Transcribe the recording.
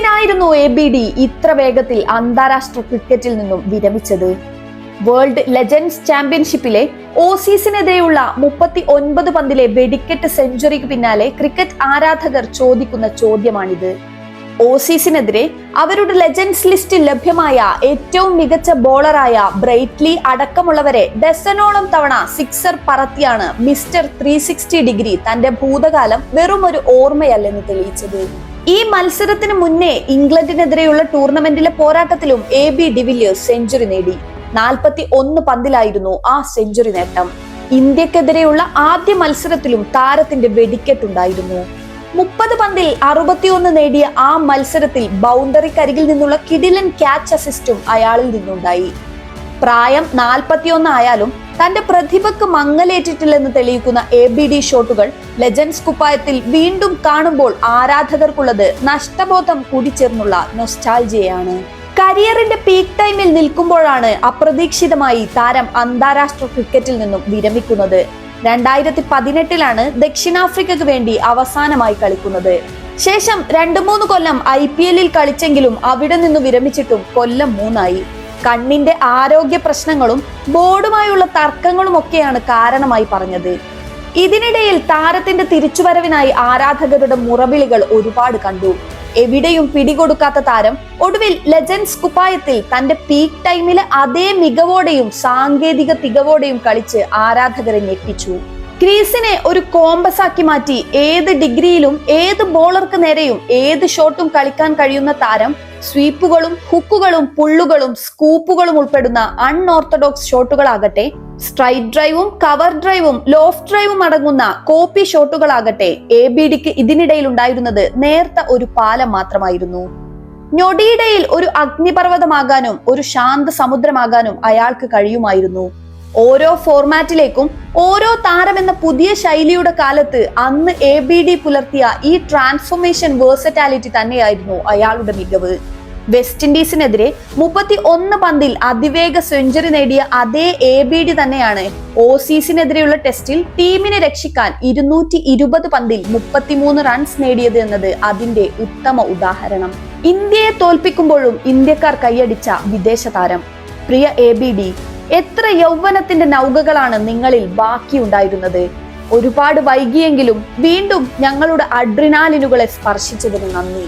എന്തിനായിരുന്നു A B D ഇത്ര വേഗത്തിൽ അന്താരാഷ്ട്ര ക്രിക്കറ്റിൽ നിന്നും വിരമിച്ചത്? വേൾഡ് ലെജൻഡ്സ് ചാമ്പ്യൻഷിപ്പിലെ ഓസീസിനെതിരെയുള്ള മുപ്പത്തി ഒൻപത് പന്തിലെ വെടിക്കെട്ട് സെഞ്ചുറിക്ക് പിന്നാലെ ക്രിക്കറ്റ് ആരാധകർ ചോദിക്കുന്ന ചോദ്യമാണിത്. ഓസീസിനെതിരെ അവരുടെ ലെജൻഡ്സ് ലിസ്റ്റിൽ ലഭ്യമായ ഏറ്റവും മികച്ച ബോളറായ ബ്രൈറ്റ്ലി അടക്കമുള്ളവരെ ഡസനോളം തവണ സിക്സർ പറത്തിയാണ് മിസ്റ്റർ ത്രീ ഡിഗ്രി തന്റെ ഭൂതകാലം വെറും ഒരു ഓർമ്മയല്ലെന്ന് തെളിയിച്ചത്. ഈ മത്സരത്തിന് മുന്നേ ഇംഗ്ലണ്ടിനെതിരെയുള്ള ടൂർണമെന്റിലെ പോരാട്ടത്തിലും A B de Villiers century നേടി. നാൽപ്പത്തി ഒന്ന് പന്തിലായിരുന്നു ആ സെഞ്ചുറി നേട്ടം. ഇന്ത്യക്കെതിരെയുള്ള ആദ്യ മത്സരത്തിലും താരത്തിന്റെ വെടിക്കെട്ടുണ്ടായിരുന്നു. മുപ്പത് പന്തിൽ അറുപത്തിയൊന്ന് നേടിയ ആ മത്സരത്തിൽ ബൗണ്ടറിക്കരികിൽ നിന്നുള്ള കിടിലൻ ക്യാച്ച് അസിസ്റ്റും അയാളിൽ നിന്നുണ്ടായി. പ്രായം നാൽപ്പത്തിയൊന്ന് ആയാലും തന്റെ പ്രതിഭക്ക് മങ്ങലേറ്റിട്ടില്ലെന്ന് തെളിയിക്കുന്ന എ ബി ഡി ഷോട്ടുകൾ ലെജൻസ് കുപ്പായത്തിൽ വീണ്ടും കാണുമ്പോൾ ആരാധകർക്കുള്ളത് നഷ്ടബോധം കൂടിച്ചേർന്നുള്ള നൊസ്റ്റാൽജിയാണ് കരിയറിന്റെ പീക്ക് ടൈമിൽ നിൽക്കുമ്പോഴാണ് അപ്രതീക്ഷിതമായി താരം അന്താരാഷ്ട്ര ക്രിക്കറ്റിൽ നിന്നും വിരമിക്കുന്നത്. രണ്ടായിരത്തി പതിനെട്ടിലാണ് ദക്ഷിണാഫ്രിക്കയ്ക്ക് വേണ്ടി അവസാനമായി കളിക്കുന്നത്. ശേഷം രണ്ടു മൂന്ന് കൊല്ലം ഐ പി എല്ലിൽ കളിച്ചെങ്കിലും അവിടെ നിന്ന് വിരമിച്ചിട്ടും കൊല്ലം മൂന്നായി. കണ്ണിന്റെ ആരോഗ്യ പ്രശ്നങ്ങളും ബോർഡുമായുള്ള തർക്കങ്ങളും ഒക്കെയാണ് കാരണമായി പറഞ്ഞത്. ഇതിനിടയിൽ താരത്തിന്റെ തിരിച്ചുവരവിനായി ആരാധകരുടെ മുറവിളികൾ ഒരുപാട് കണ്ടു. എവിടെയും പിടികൊടുക്കാത്ത താരം ഒടുവിൽ ലെജൻസ് കുപ്പായത്തിൽ തന്റെ പീക്ക് ടൈമിലെ അതേ മികവോടെയും സാങ്കേതിക തികവോടെയും കളിച്ച് ആരാധകരെ ഞെട്ടിച്ചു. ക്രീസിനെ ഒരു കോമ്പസാക്കി മാറ്റി ഏത് ഡിഗ്രിയിലും ഏത് ബോളർക്ക് നേരെയും ഏത് ഷോട്ടും കളിക്കാൻ കഴിയുന്ന താരം സ്വീപ്പുകളും ഹുക്കുകളും പുള്ളുകളും സ്കൂപ്പുകളും ഉൾപ്പെടുന്ന അൺഓർത്തഡോക്സ് ഷോട്ടുകളാകട്ടെ സ്ട്രൈറ്റ് ഡ്രൈവും കവർ ഡ്രൈവും ലോഫ് ഡ്രൈവും അടങ്ങുന്ന കോപ്പി ഷോട്ടുകളാകട്ടെ എ ബി ഡിക്ക് ഇതിനിടയിൽ ഉണ്ടായിരുന്നത് നേർത്ത ഒരു പാലം മാത്രമായിരുന്നു. ഞൊടിയിടയിൽ ഒരു അഗ്നിപർവതമാകാനും ഒരു ശാന്ത സമുദ്രമാകാനും അയാൾക്ക് കഴിയുമായിരുന്നു. ഓരോ ഫോർമാറ്റിലേക്കും ഓരോ താരമെന്ന പുതിയ ശൈലിയുടെ കാലത്ത് അന്ന് എ ബി ഡി പുലർത്തിയ ഈ ട്രാൻസ്ഫോർമേഷൻ വേഴ്സറ്റാലിറ്റി തന്നെയായിരുന്നു അയാളുടെ മികവ്. വെസ്റ്റ് ഇൻഡീസിനെതിരെ മുപ്പത്തി ഒന്ന് പന്തിൽ അതിവേഗ സെഞ്ചുറി നേടിയ അതേ എ ബി ഡി തന്നെയാണ് ഓസീസിനെതിരെയുള്ള ടെസ്റ്റിൽ ടീമിനെ രക്ഷിക്കാൻ ഇരുന്നൂറ്റി ഇരുപത് പന്തിൽ മുപ്പത്തിമൂന്ന് റൺസ് നേടിയത് എന്നത് അതിന്റെ ഉത്തമ ഉദാഹരണം. ഇന്ത്യയെ തോൽപ്പിക്കുമ്പോഴും ഇന്ത്യക്കാർ കൈയടിച്ച വിദേശ താരം. പ്രിയ എ ബി ഡി എത്ര യൗവനത്തിന്റെ നൗകകളാണ് നിങ്ങളിൽ ബാക്കിയുണ്ടായിരുന്നത്? ഒരുപാട് വൈകിയെങ്കിലും വീണ്ടും ഞങ്ങളുടെ അഡ്രിനാലിനുകളെ സ്പർശിച്ചതിന് നന്ദി.